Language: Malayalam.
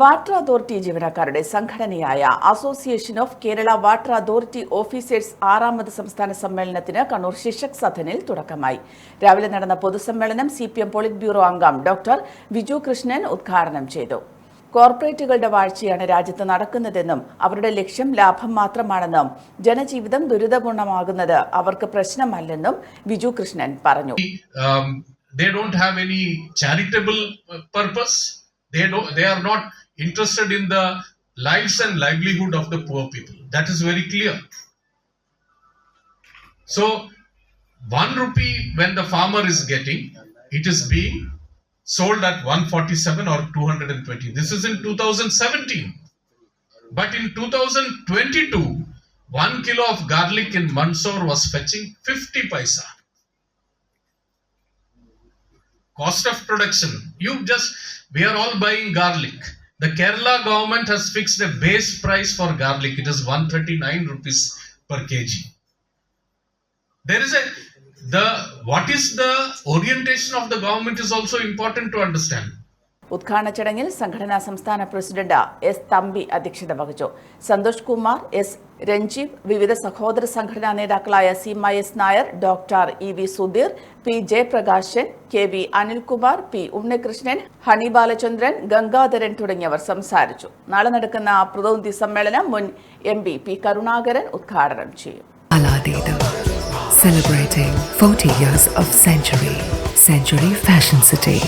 വാട്ടർ അതോറിറ്റി ജീവനക്കാരുടെ സംഘടനയായ association of Kerala water authority officers ആറാമത് സംസ്ഥാന സമ്മേളനത്തിന് കണ്ണൂർ ശിക്ഷക് സദനിൽ തുടക്കമായി. രാവിലെ നടന്ന പൊതുസമ്മേളനം C P M polit bureau അംഗം ഡോക്ടർ വിജു കൃഷ്ണൻ ഉദ്ഘാടനം ചെയ്തു. കോർപ്പറേറ്റുകളുടെ വാഴ്ചയാണ് രാജ്യത്ത് നടക്കുന്നതെന്നും അവരുടെ ലക്ഷ്യം ലാഭം മാത്രമാണെന്നും ജനജീവിതം ദുരിതപൂർണമാകുന്നത് അവർക്ക് പ്രശ്നമല്ലെന്നും വിജു കൃഷ്ണൻ പറഞ്ഞു. Um, they don't have any charitable purpose. They don't they are not interested in the lives and livelihood of the poor people. That is very clear. So 1 rupee when the farmer is getting it is being sold at 147 or 220 this is in 2017 but in 2022 1 kilo of garlic in Mandsaur was fetching 50 paisa cost of production. You just we are all buying garlic. The kerala government has fixed a base price for garlic. It is 139 rupees per kg. There is a the what is the orientation of the government is also important to understand ഉദ്ഘാടന ചടങ്ങിൽ സംഘടനാ സംസ്ഥാന പ്രസിഡന്റ് എസ് തമ്പി അധ്യക്ഷത വഹിച്ചു സന്തോഷ് കുമാർ എസ് രഞ്ജീവ് വിവിധ സഹോദര സംഘടനാ നേതാക്കളായ C Seema S Nair doctor E V Sudheer P Jayaprakashan K V Anilkumar P Unnikrishnan Honey Balachandran Gangadharan തുടങ്ങിയവർ സംസാരിച്ചു നാളെ നടക്കുന്ന പ്രതിനിധി സമ്മേളനം മുൻ എം പി പി കരുണാകരൻ ഉദ്ഘാടനം ചെയ്യും Aladeda. Celebrating 40 years of Century. Century Fashion City.